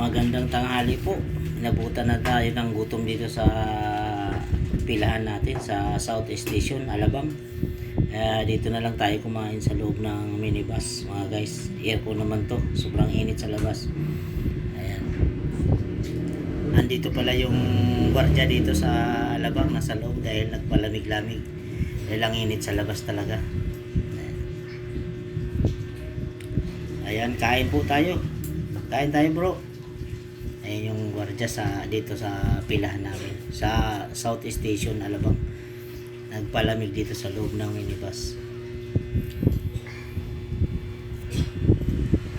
Magandang tanghali po. Inabutan na tayo ng gutom dito sa pilahan natin sa South Station, Alabang. Eh, dito na lang tayo kumain sa loob ng minibus, mga guys. Aircon naman to. Sobrang init sa labas. Ayan. Andito pala yung gwardiya dito sa Alabang, nasa loob dahil nagpalamig-lamig. Dahil ang init sa labas talaga. Ayan, kain po tayo. Kain tayo bro. Ayan yung gwardiya sa dito sa pilahan namin sa South Station Alabang. Nagpalamig dito sa loob ng minibus.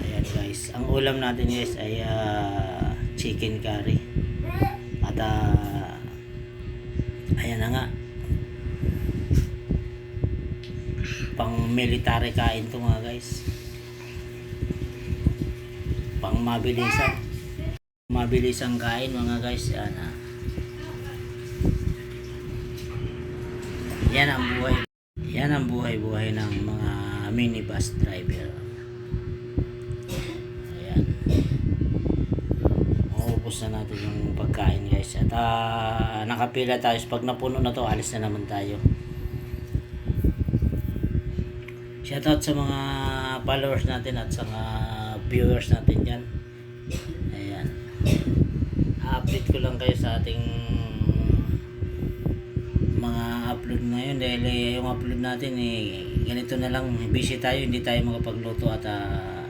Ayan guys, ang ulam natin guys ay ah, chicken curry. At ah, ayan na nga. Pang military kain to mga guys. Pang mabilisan mabilis ang kain mga guys. Yan ah. yan ang buhay. Yan ang buhay buhay ng mga minibus driver. Ayan. Maubos na natin yung pagkain guys. At ah, nakapila tayo. Pag napuno na to alis na naman tayo. Shoutout sa mga followers natin at sa mga viewers natin ayan update ko lang kayo sa ating mga upload ngayon. Dahil eh, yung upload natin eh ganito na lang. Busy tayo hindi tayo makapagluto at ah,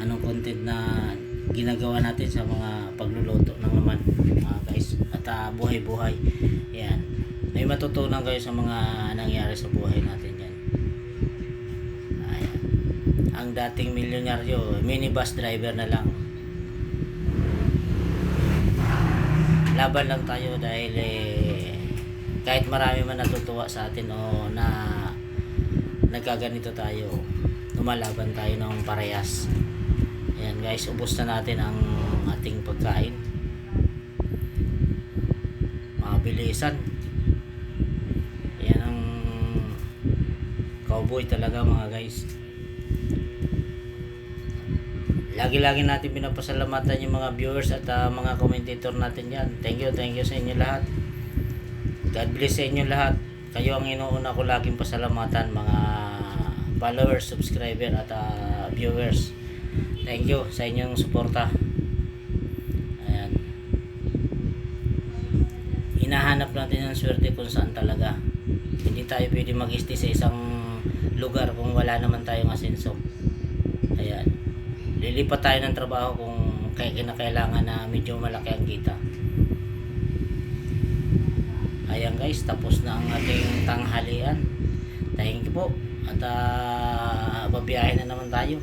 anong content na ginagawa natin sa mga pagluluto ng naman mga guys. At ah, buhay-buhay. Yan. May matutunan kayo sa mga nangyari sa buhay natin yan. Ayan. Ang dating milyonaryo minibus driver na lang laban lang tayo dahil eh, kahit marami man natutuwa sa atin o na nagkaganito tayo lumalaban tayo ng parehas. Ayan guys ubos na natin ang ating pagkain. Mabilisan. Yan ang cowboy talaga mga guys Lagi-lagi natin pinapasalamatan yung mga viewers at ah, mga commentator natin yan. Thank you, thank you sa inyo lahat. God bless sa inyo lahat. Kayo ang inuuna ko laging pasalamatan mga followers, subscriber at ah, viewers. Thank you sa inyong suporta. Ayan. Hinahanap natin ang swerte kung saan talaga. Hindi tayo pwede mag-stay sa isang lugar kung wala naman tayong asenso. Ayan lilipat tayo ng trabaho kung kaya kinakailangan na medyo malaki ang kita. Ayan guys, tapos na ang ating tanghalian. Thank you po. At uh, babiyahin na naman tayo.